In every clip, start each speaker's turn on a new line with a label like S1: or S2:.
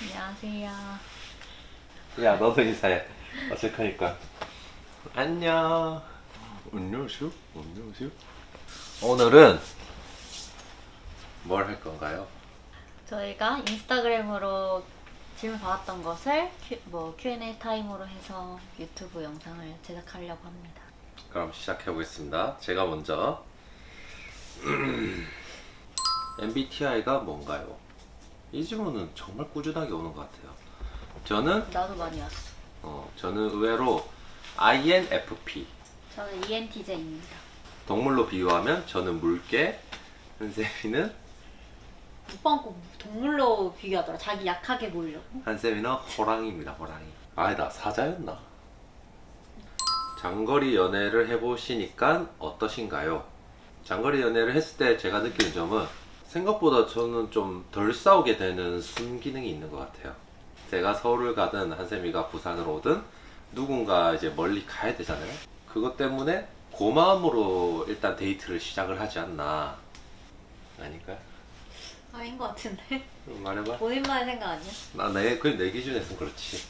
S1: 안녕하세요.
S2: 야 너도 인사해 어색하니까 안녕 안녕하세요 안녕하세요 오늘은 뭘 할 건가요?
S1: 저희가 인스타그램으로 질문 받았던 것을 큐, 뭐 Q&A 타임으로 해서 유튜브 영상을 제작하려고 합니다.
S2: 그럼 시작해 보겠습니다 제가 먼저 MBTI가 뭔가요? 이 질문은 정말 꾸준하게 오는 것 같아요 저는
S1: 나도 많이 왔어.
S2: 어, 저는 의외로 INFP
S1: 저는 ENTJ입니다.
S2: 동물로 비유하면 저는 물개 한세미는
S1: 오빠는 꼭 동물로 비교하더라. 자기 약하게 보이려고.
S2: 한쌤이는 호랑이입니다, 호랑이. 아니다, 사자였나? 장거리 연애를 해보시니까 어떠신가요? 장거리 연애를 했을 때 제가 느끼는 점은 생각보다 저는 좀 덜 싸우게 되는 순기능이 있는 것 같아요. 제가 서울을 가든 한쌤이가 부산을 오든 누군가 이제 멀리 가야 되잖아요. 그것 때문에 고마움으로 일단 데이트를 시작을 하지 않나. 아닐까요?
S1: 아닌 것 같은데.
S2: 말해봐.
S1: 본인만의 생각 아니야?
S2: 나 내, 그내 내 기준에서는 그렇지.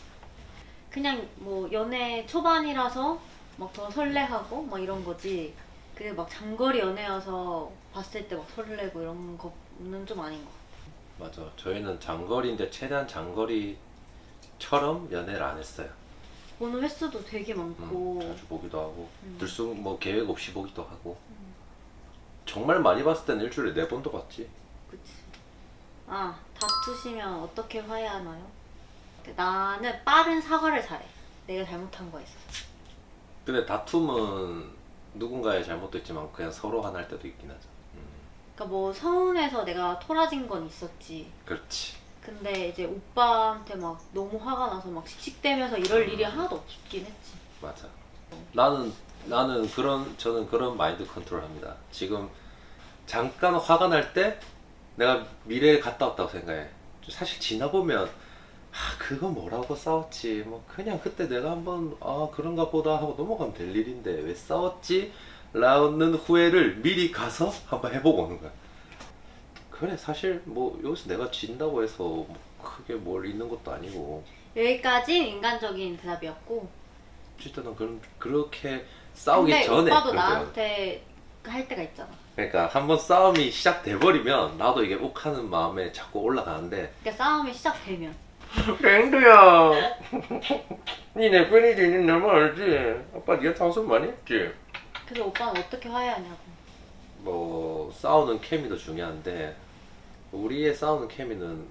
S1: 그냥 뭐 연애 초반이라서 막 더 설레하고 막 이런 거지. 그막 장거리 연애여서 봤을 때 막 설레고 이런 거는 좀 아닌 것 같아.
S2: 맞아. 저희는 장거리인데 최대한 장거리처럼 연애를 안 했어요.
S1: 보는 횟수도 되게 많고.
S2: 음, 자주 보기도 하고
S1: 음.
S2: 들쑥 뭐 계획 없이 보기도 하고 정말 많이 봤을 때는 일주일에 네 번도 봤지.
S1: 그치. 아, 다투시면 어떻게 화해하나요? 나는 빠른 사과를 잘해. 내가 잘못한 거 있어.
S2: 근데 다툼은 누군가의 잘못도 있지만 그냥 서로 화날 때도 있긴 하죠. 음,
S1: 그러니까 뭐 서운해서 내가 토라진 건 있었지.
S2: 그렇지.
S1: 근데 이제 오빠한테 막 너무 화가 나서 막 씩씩대면서 이럴 일이 하나도 없긴 했지.
S2: 맞아. 나는 나는 그런 저는 그런 마인드 컨트롤합니다. 지금 잠깐 화가 날 때 내가 미래에 갔다 왔다고 생각해. 사실 지나 보면 아 그거 뭐라고 싸웠지. 뭐 그냥 그때 내가 한번 아 그런가 보다 하고 넘어가면 될 일인데 왜 싸웠지? 라는 후회를 미리 가서 한번 해보고 오는 거야. 그래 사실 뭐 여기서 내가 진다고 해서 뭐 크게 뭘 잃는 것도 아니고
S1: 여기까지 인간적인 대답이었고.
S2: 일단은 그런 그렇게 싸우기
S1: 근데
S2: 전에
S1: 오빠도
S2: 그렇게
S1: 나한테 할 때가 있잖아.
S2: 그러니까 한번 싸움이 시작돼 버리면 나도 이게 욱하는 마음에 자꾸 올라가는데
S1: 그러니까 싸움이 시작되면.
S2: 랭두야. 니내 편이지 니 나만 알지? 아빠 니가 당선 많이 했지?
S1: 그래서 오빠는 어떻게 화해하냐고.
S2: 뭐 싸우는 케미도 중요한데 우리의 싸우는 케미는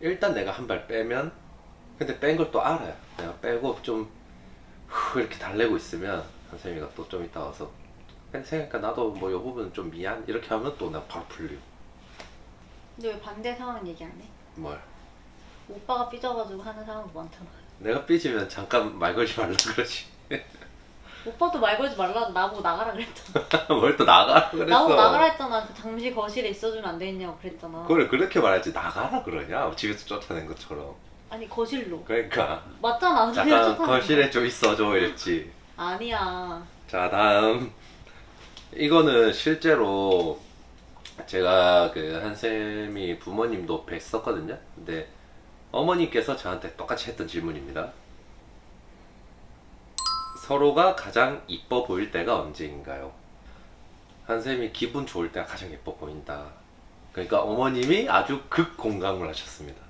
S2: 일단 내가 한 발 빼면 근데 뺀 걸 또 알아요. 내가 빼고 좀 후, 이렇게 달래고 있으면 한쌤이가 또 좀 이따 와서 그냥 생각하니까 나도 뭐 이 부분은 좀 미안? 이렇게 하면 또 내가 바로 풀리고.
S1: 근데 왜 반대 상황 얘기 안 해?
S2: 뭘
S1: 오빠가 삐져가지고 하는 상황도 많잖아.
S2: 내가 삐지면 잠깐 말 걸지 말라 그러지
S1: 오빠도 말 걸지 말라고 나보고 나가라 그랬잖아.
S2: 뭘 또 나가라 그랬어
S1: 나보고 나가라 했잖아. 그 잠시 거실에 있어주면 안 되겠냐고 그랬잖아.
S2: 그걸 그렇게 말하지 나가라 그러냐 집에서 쫓아낸 것처럼
S1: 아니 거실로.
S2: 그러니까
S1: 맞잖아.
S2: 잠깐 거실에. 좀 있어줘 이랬지
S1: 아니야.
S2: 자 다음 이거는 실제로 제가 그 한쌤이 부모님도 뵀었거든요 근데 어머니께서 저한테 똑같이 했던 질문입니다. 서로가 가장 이뻐 보일 때가 언제인가요? 한쌤이 기분 좋을 때가 가장 예뻐 보인다. 그러니까 어머님이 아주 극 공감을 하셨습니다.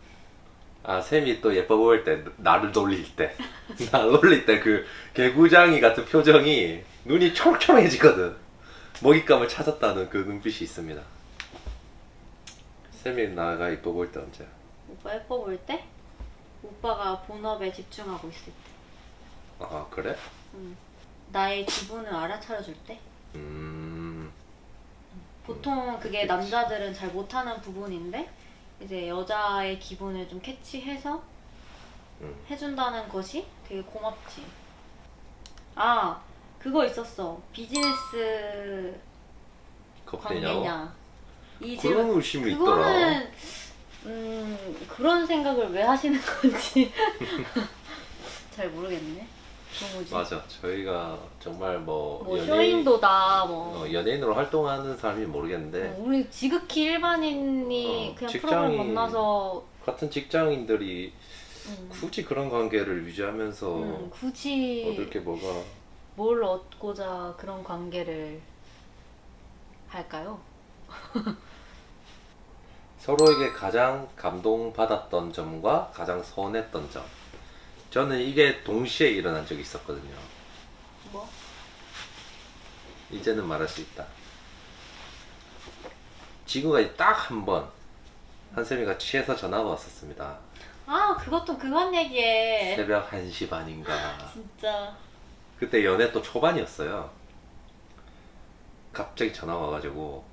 S2: 아 쌤이 또 예뻐 보일 때 나를 놀릴 때. 나를 놀릴 때 그 개구장이 같은 표정이 눈이 초록초록해지거든. 먹잇감을 찾았다는 그 눈빛이 있습니다. 쌤이 나가 이뻐 보일 때 언제야?
S1: 오빠 예뻐 보일 때? 오빠가 본업에 집중하고 있을 때.
S2: 아 그래?
S1: 응. 나의 기분을 알아차려줄 때?
S2: 음
S1: 보통 그게
S2: 그치.
S1: 남자들은 잘 못하는 부분인데 이제 여자의 기분을 좀 캐치해서
S2: 음.
S1: 해준다는 것이 되게 고맙지. 아 그거 있었어. 비즈니스
S2: 커플이냐고?
S1: 관계냐. 이
S2: 그런
S1: 질문
S2: 의심이 있더라
S1: 그거는 음 그런 생각을 왜 하시는 건지 잘 모르겠네. 도무지.
S2: 맞아 저희가 정말 뭐,
S1: 뭐
S2: 연예인,
S1: 쇼인도다 뭐.
S2: 어, 연예인으로 활동하는 사람이 모르겠는데
S1: 어, 우리 지극히 일반인이
S2: 어,
S1: 그냥 프로그램 만나서
S2: 같은 직장인들이
S1: 음.
S2: 굳이 그런 관계를 유지하면서
S1: 음, 굳이
S2: 얻을 게 뭐가
S1: 뭘 얻고자 그런 관계를 할까요?
S2: 서로에게 가장 감동받았던 점과 가장 서운했던 점. 저는 이게 동시에 일어난 적이 있었거든요.
S1: 뭐?
S2: 이제는 말할 수 있다. 지금까지 딱한 번 한쌤이가 취해서 전화가 왔었습니다.
S1: 아 그것도 그만 얘기해.
S2: 새벽 1시 반인가.
S1: 진짜.
S2: 그때 연애 또 초반이었어요. 갑자기 전화 와가지고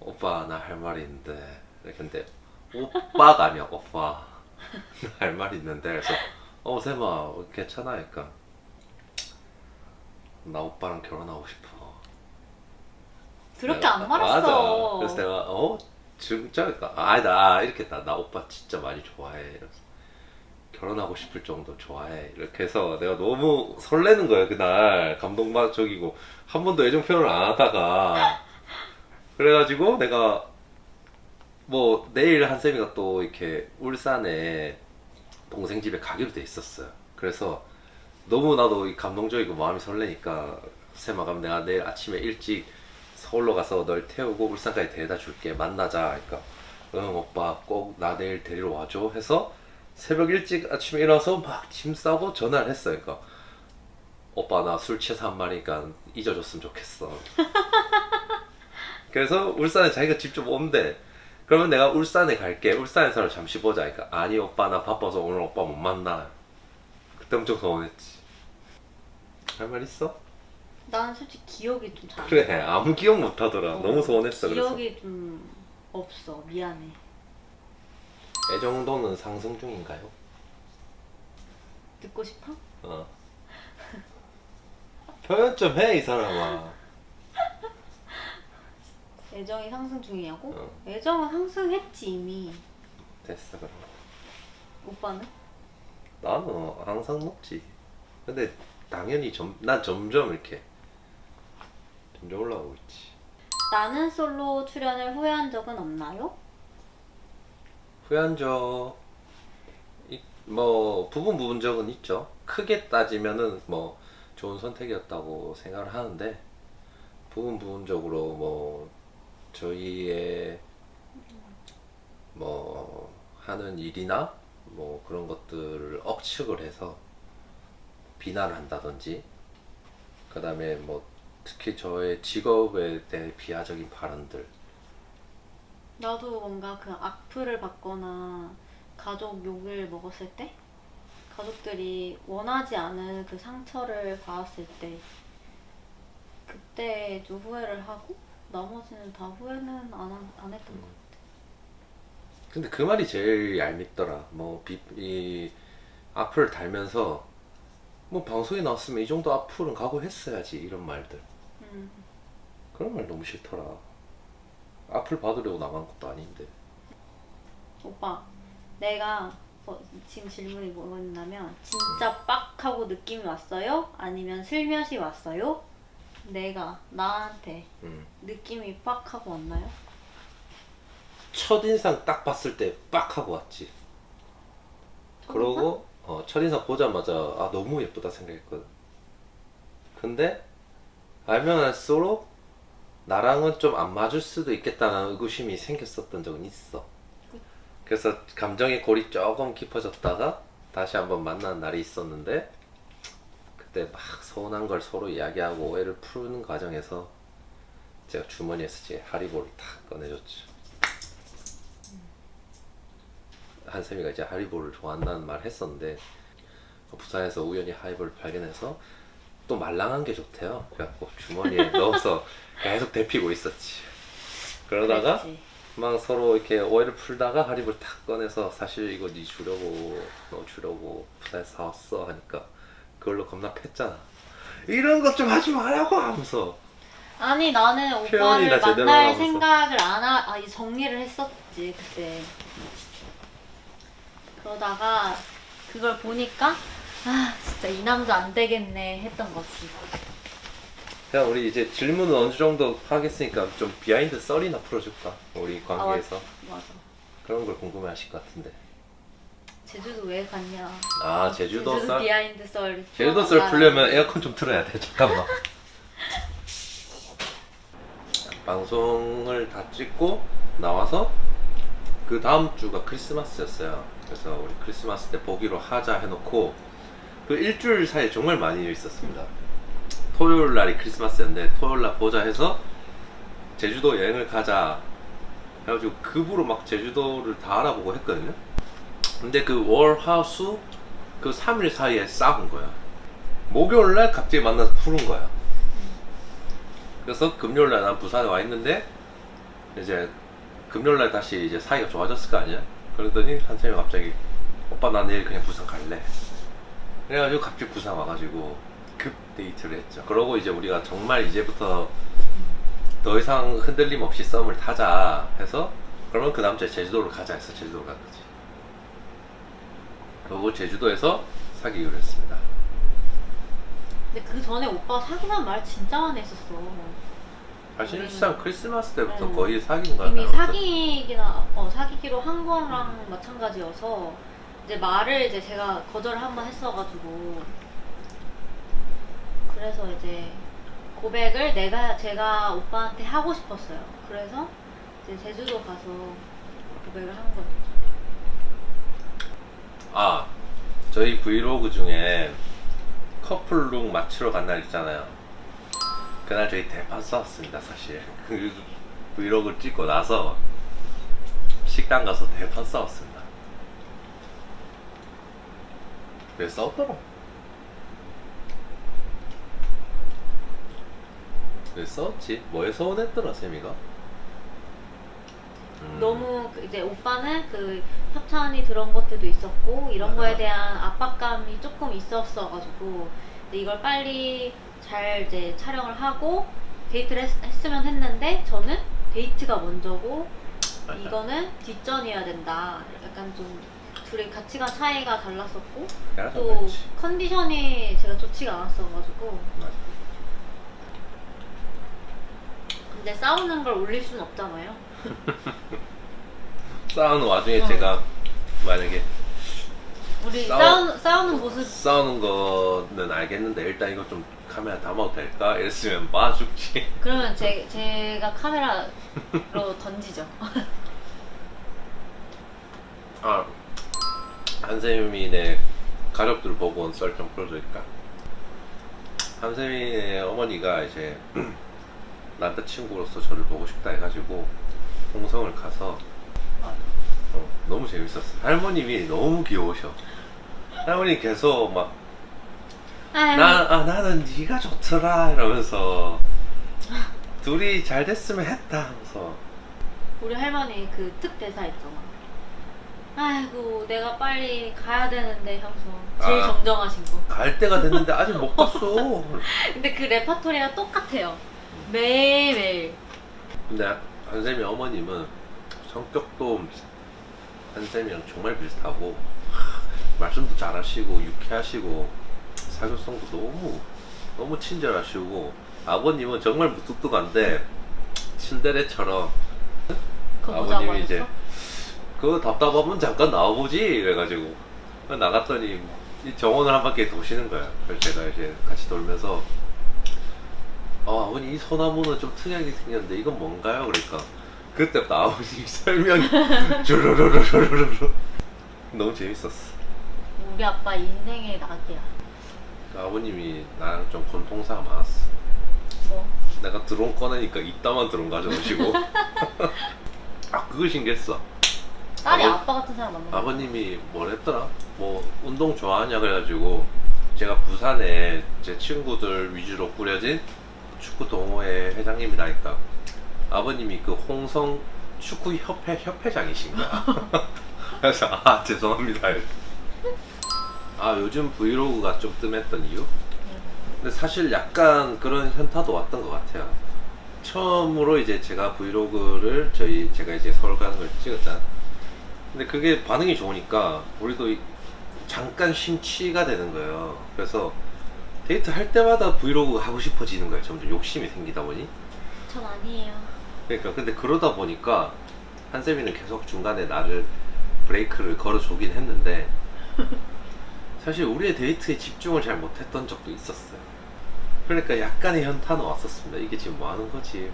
S2: 오빠 나 할 말이 있는데. 근데 오빠가 아니야 오빠. 나할 말이 있는데. 그래서 어 쌤아 괜찮아 그러니까. 나 오빠랑 결혼하고 싶어.
S1: 그렇게
S2: 내가-
S1: 안 말았어.
S2: 맞아. 그래서 내가 어? 진짜? 그러니까 아니다. 이렇게 했다. 나 오빠 진짜 많이 좋아해. 이러면서 결혼하고 싶을 정도 좋아해. 이렇게 해서 내가 너무 설레는 거야 그날. 감동적이고. 한 번도 애정 표현을 안 하다가 그래가지고 내가 뭐 내일 한 쌤이가 또 이렇게 울산에 동생 집에 가기로 돼 있었어요. 그래서 너무 나도 이 감동적이고 마음이 설레니까 쌤아 그럼 내가 내일 아침에 일찍 서울로 가서 널 태우고 울산까지 데려다 줄게. 만나자. 그러니까 응 오빠 꼭 나 내일 데리러 와줘 해서 새벽 일찍 아침에 일어나서 막 짐 싸고 전화를 했어요. 그러니까 오빠 나 술 취해서 한 말이니까 잊어줬으면 좋겠어 그래서 울산에 자기가 직접 온대 그러면 내가 울산에 갈게 울산에서 잠시 보자 그러니까 아니 오빠 나 바빠서 오늘 오빠 못 만나 그때 엄청 서운했지 할 말 있어?
S1: 난 솔직히 기억이 좀 잘. 안
S2: 그래 아무 기억 못 하더라
S1: 어,
S2: 너무 서운했어 그래서
S1: 기억이 좀 없어. 미안해.
S2: 애정도는 상승 중인가요?
S1: 듣고 싶어?
S2: 어 표현 좀 해 이 사람아
S1: 애정이 상승 중이냐고?
S2: 어.
S1: 애정은 상승했지 이미.
S2: 됐어 그럼
S1: 오빠는?
S2: 나는 항상 높지 근데 당연히 점, 난 점점 이렇게 점점 올라가고 있지
S1: 나는 솔로 출연을 후회한 적은 없나요?
S2: 후회한 적, 이- 뭐, 부분 부분 적은 있죠. 크게 따지면은 뭐, 좋은 선택이었다고 생각을 하는데, 부분 부분적으로 뭐, 저희의 뭐, 하는 일이나 뭐 그런 것들을 억측을 해서 비난을 한다든지, 그 다음에 뭐, 특히 저의 직업에 대해 비하적인 발언들,
S1: 나도 뭔가 그 악플을 받거나 가족 욕을 먹었을 때 가족들이 원하지 않은 그 상처를 받았을 때 그때 좀 후회를 하고 나머지는 다 후회는 안, 한- 안 했던 것 같아.
S2: 근데 그 말이 제일 얄밉더라. 뭐, 비, 이, 악플을 달면서, 뭐, 방송에 나왔으면 이 정도 악플은 각오했어야지. 이런 말들.
S1: 음.
S2: 그런 말 너무 싫더라. 악플 받으려고 나간 것도 아닌데.
S1: 오빠 내가 어, 지금 질문이 뭐였냐면 진짜 빡 하고 느낌이 왔어요? 아니면 슬며시 왔어요? 내가 나한테
S2: 음.
S1: 느낌이 빡 하고 왔나요?
S2: 첫인상 딱 봤을 때 빡 하고 왔지. 그러고, 어, 첫인상 보자마자, 아, 너무 예쁘다 생각했거든. 근데, 알면 알수록, 나랑은 좀 안 맞을 수도 있겠다는 의구심이 생겼었던 적은 있어. 그래서 감정의 골이 조금 깊어졌다가 다시 한번 만난 날이 있었는데 그때 막 서운한 걸 서로 이야기하고 오해를 푸는 과정에서 제가 주머니에서 제 하리보를 탁 꺼내줬죠. 한쌤이가 이제 하리보를 좋아한다는 말 했었는데 부산에서 우연히 하리보를 발견해서 또 말랑한 게 좋대요. 그래갖고 주머니에 넣어서 계속 데피고 있었지. 그러다가
S1: 그랬지.
S2: 막 서로 이렇게 오해를 풀다가 하립을 탁 꺼내서 사실 이거 니 주려고 너 주려고 부산에서 사왔어 하니까 그걸로 겁나 팼잖아 이런 것 좀 하지 말라고 하면서
S1: 아니 나는 오빠를
S2: 제대로
S1: 만날. 생각을 안 하, 아, 이 정리를 했었지 그때. 그러다가 그걸 보니까 아 진짜 이 남자 안 되겠네 했던 거지.
S2: 그냥 우리 이제 질문은 어느 정도 하겠으니까 좀 비하인드 썰이나 풀어줄까 우리 관계에서
S1: 맞아.
S2: 그런 걸 궁금해하실 것 같은데.
S1: 제주도 왜 갔냐?
S2: 아 제주도
S1: 제주도
S2: 썰.
S1: 비하인드 썰.
S2: 제주도 썰 풀려면 에어컨 좀 틀어야 돼. 잠깐만. 방송을 다 찍고 나와서 그 다음 주가 크리스마스였어요. 그래서 우리 크리스마스 때 보기로 하자 해놓고 그 일주일 사이에 정말 많이 일 있었습니다. 토요일 날이 크리스마스였는데 토요일 날 보자 해서 제주도 여행을 가자 해가지고 급으로 막 제주도를 다 알아보고 했거든요. 근데 그 월, 화, 수 그 3일 사이에 싸운 거야. 목요일 날 갑자기 만나서 푸는 거야. 그래서 금요일 날 난 부산에 와 있는데 이제 금요일 날 다시 이제 사이가 좋아졌을 거 아니야? 그러더니 한쌤이 갑자기 오빠 나 내일 그냥 부산 갈래. 그래가지고 갑자기 부산 와가지고 급 데이트를 했죠. 그러고 이제 우리가 정말 이제부터 더 이상 흔들림 없이 썸을 타자 해서 그러면 그 주에 제주도를 가자 해서 제주도를 간 거지. 그리고 제주도에서 사귀기로 했습니다.
S1: 근데 그 전에 오빠 사귀란 말 진짜 많이 했었어.
S2: 사실상 크리스마스 때부터
S1: 음.
S2: 거의 사귄 거야.
S1: 이미. 사귀기나 어, 사귀기로 한 거랑 마찬가지여서 이제 말을 이제 제가 거절을 한 번 했어가지고 그래서 이제 고백을 내가 제가 오빠한테 하고 싶었어요. 그래서 이제 제주도 가서 고백을 한 거죠.
S2: 아, 저희 브이로그 중에 커플룩 맞추러 간 날 있잖아요. 그날 저희 대판 싸웠습니다, 사실. 그 브이로그 찍고 나서 식당 가서 대판 싸웠습니다. 왜 싸웠더라? 왜 싸웠지? 뭐에 서운했더라, 세미가? 음.
S1: 너무 그 이제 오빠는 그 협찬이 들어온 것들도 있었고 이런
S2: 맞아,
S1: 거에
S2: 맞아.
S1: 대한 압박감이 조금 있었어가지고 근데 이걸 빨리 잘 이제 촬영을 하고 데이트를 했, 했으면 했는데 저는 데이트가 먼저고. 이거는 뒷전이어야 된다. 약간 좀 둘이 가치관 차이가 달랐었고 또
S2: 잘못했지.
S1: 컨디션이 제가 좋지가 않았어가지고
S2: 맞아.
S1: 근데 싸우는 걸 올릴 수는 없잖아요.
S2: 싸우는 와중에
S1: 어.
S2: 제가 만약에
S1: 우리
S2: 싸워-
S1: 싸우, 싸우는 모습
S2: 싸우는 거는 알겠는데 일단 이거 좀 카메라 담아도 될까? 이랬으면 봐 죽지.
S1: 그러면 제, 제가 카메라로 던지죠.
S2: 아 한세민의 가족들 보고 온 썰 좀 풀어줄까? 한세민의 어머니가 이제 남자친구로서 저를 보고 싶다 해가지고 홍성을 가서 어, 너무 재밌었어. 할머님이 너무 귀여우셔. 할머니 계속 막
S1: 아유,
S2: 나, 아, 나는 네가 좋더라 이러면서 둘이 잘 됐으면 했다 하면서
S1: 우리 할머니 그 특 대사 있잖아. 아이고, 내가 빨리 가야 되는데 하면서 제일
S2: 아.
S1: 정정하신 거.
S2: 갈 때가 됐는데 아직 못 갔어
S1: 근데 그 레파토리가 똑같아요. 매일매일.
S2: 근데 한쌤이 어머님은 성격도 한쌤이랑 정말 비슷하고 하, 말씀도 잘하시고 유쾌하시고 사교성도 너무 너무 친절하시고 아버님은 정말 무뚝뚝한데 친데레처럼 아버님이 이제? 그거 답답하면 잠깐 나와보지 이래가지고 나갔더니 이 정원을 한 바퀴 도시는 거야. 그래서 제가 이제 같이 돌면서 아 아버님 이 소나무는 좀 특이하게 생겼는데 이건 뭔가요? 그러니까 그때부터 아버님이 설명이 주르르르르르르 너무 재밌었어.
S1: 우리 아빠 인생의 낙이야.
S2: 그 아버님이 나랑 좀 공통사가 많았어.
S1: 뭐?
S2: 내가 드론 꺼내니까 이따만 드론 가져오시고 아 그거 신기했어.
S1: 딸이
S2: 아버-
S1: 아빠 같은 사람 만나.
S2: 아버님이 뭐랬더라? 뭐 운동 좋아하냐 그래가지고 제가 부산에 제 친구들 위주로 꾸려진 축구 동호회 회장님이라니까 아버님이 그 홍성 축구 협회 협회장이신 거야. 그래서 아 죄송합니다. 아 요즘 브이로그가 좀 뜸했던 이유? 근데 사실 약간 그런 현타도 왔던 것 같아요. 처음으로 이제 제가 브이로그를 저희 제가 이제 서울 가는 걸 찍었잖아. 근데 그게 반응이 좋으니까 우리도 이- 잠깐 심취가 되는 거예요. 그래서 데이트 할 때마다 브이로그 하고 싶어지는 거예요. 점점 욕심이 생기다 보니.
S1: 전 아니에요.
S2: 그러니까 근데 그러다 보니까 한세미는 계속 중간에 나를 브레이크를 걸어주긴 했는데 사실 우리의 데이트에 집중을 잘 못했던 적도 있었어요. 그러니까 약간의 현타는 왔었습니다. 이게 지금 뭐 하는 거지?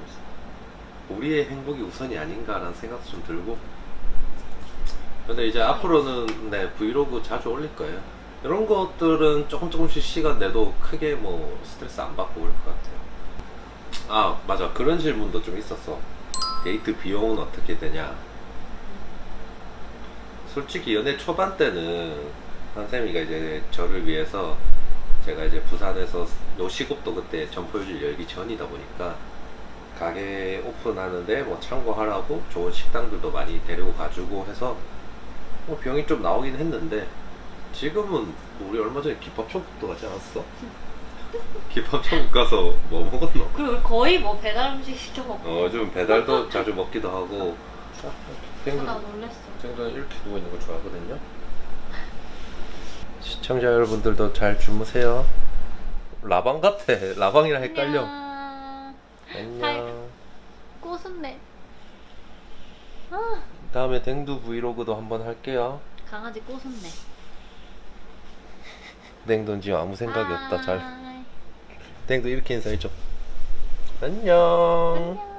S2: 우리의 행복이 우선이 아닌가라는 생각도 좀 들고. 근데 이제 앞으로는 네 브이로그 자주 올릴 거예요. 이런 것들은 조금 조금씩 시간 내도 크게 뭐 스트레스 안 받고 올것 같아요. 아 맞아 그런 질문도 좀 있었어. 데이트 비용은 어떻게 되냐? 솔직히 연애 초반 때는 한쌤이가 이제 저를 위해서 제가 이제 부산에서 노시급도 그때 점포유질 열기 전이다 보니까 가게 오픈하는데 뭐 참고하라고 좋은 식당들도 많이 데리고 가주고 해서 뭐 병이 좀 나오긴 했는데 지금은 우리 얼마 전에 기밥천국도 가지 않았어? 기밥천국 가서 뭐 먹었노?
S1: 그리고 우리 거의 뭐 배달 음식 시켜 먹고.
S2: 어 요즘 배달도 자주 먹기도 하고 땡도
S1: 나 놀랬어.
S2: 땡도는 이렇게 누워 있는 거 좋아하거든요 시청자 여러분들도 잘 주무세요 라방 같아 라방이랑 헷갈려
S1: 안녕.
S2: 안녕
S1: 꼬순내. 아
S2: 다음에 댕두 브이로그도 한번 할게요
S1: 강아지 꼬순내.
S2: 댕도는 지금 아무 생각이 없다 잘
S1: 하이.
S2: 댕도 이렇게 인사해줘
S1: 안녕.